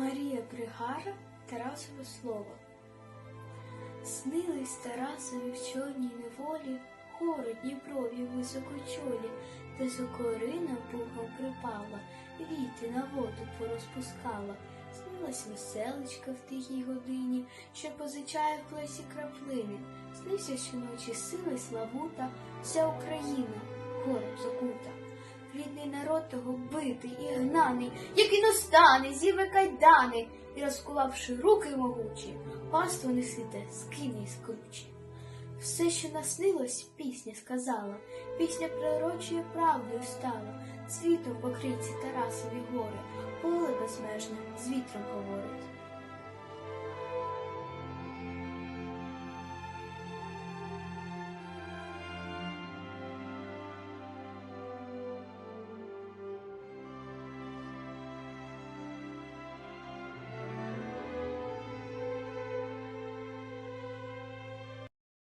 Марія Пригара Тарасове слово. Снились Тарасові в чорній неволі гори Дніпрові високочолі, де сокорина пухом припала, віти на воду порозпускала. Снилась веселочка в тихій годині, що позичає в плесі краплини. Снився щоночі сили славута, вся Україна горем закута. Рідний народ того битий і гнаний, який настане, зірве кайдани, і розкувавши руки могучі, паство несите скині скручі. Все, що наснилось, пісня сказала, пісня пророчою правдою стала, цвітом покриті Тарасові гори, поле безмежне з вітром говорить.